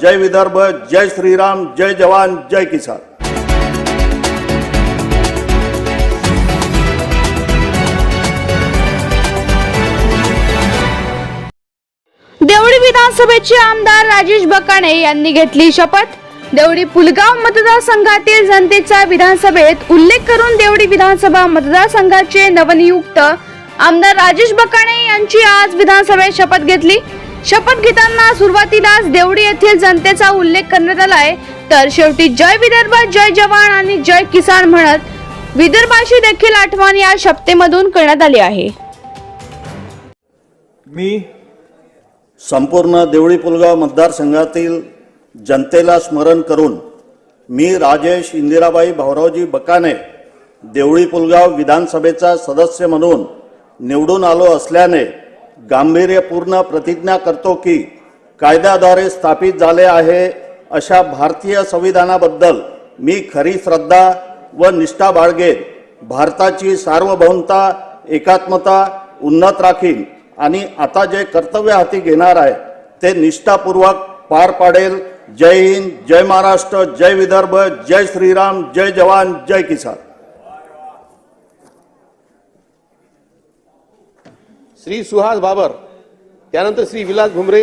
जय विदर्भ जय श्रीराम जय जवान जय किसान. देवळी विधानसभेचे आमदार राजेश बकाणे यांनी घेतली शपथ. देवडी पुलगाव मतदारसंघातील जनतेचा विधानसभेत उल्लेख करून देवडी विधानसभा मतदारसंघाचे नवनियुक्त आमदार राजेश बकाणे यांची आज विधानसभेत शपथ घेतली. शपथ घेताना सुरुवातीलाच देवळी येथील जनतेचा उल्लेख करण्यात आलाय तर शेवटी जय विदर्भ जय जवान आणि जय किसान म्हणत विदर्भाशी देखील आठवण या शपथेमधून करण्यात आली आहे. मी संपूर्ण देवळी पुलगाव मतदारसंघातील जनतेला स्मरण करून मी राजेश इंदिराबाई भाऊरावजी बकाने देवळी पुलगाव विधानसभेचा सदस्य म्हणून निवडून आलो असल्याने गांभीर्यपूर्ण प्रतिज्ञा करतो की कायद्याद्वारे स्थापित झाले आहे अशा भारतीय संविधानाबद्दल मी खरी श्रद्धा व निष्ठा बाळगेन. भारताची सार्वभौमता एकात्मता उन्नत राखीन आणि आता जे कर्तव्य हाती घेणार आहे ते निष्ठापूर्वक पार पाडेल. जय हिंद जय महाराष्ट्र जय विदर्भ जय श्रीराम जय जवान जय किसान. श्री सुहास बाबर त्यानंतर श्री विलास भुमरे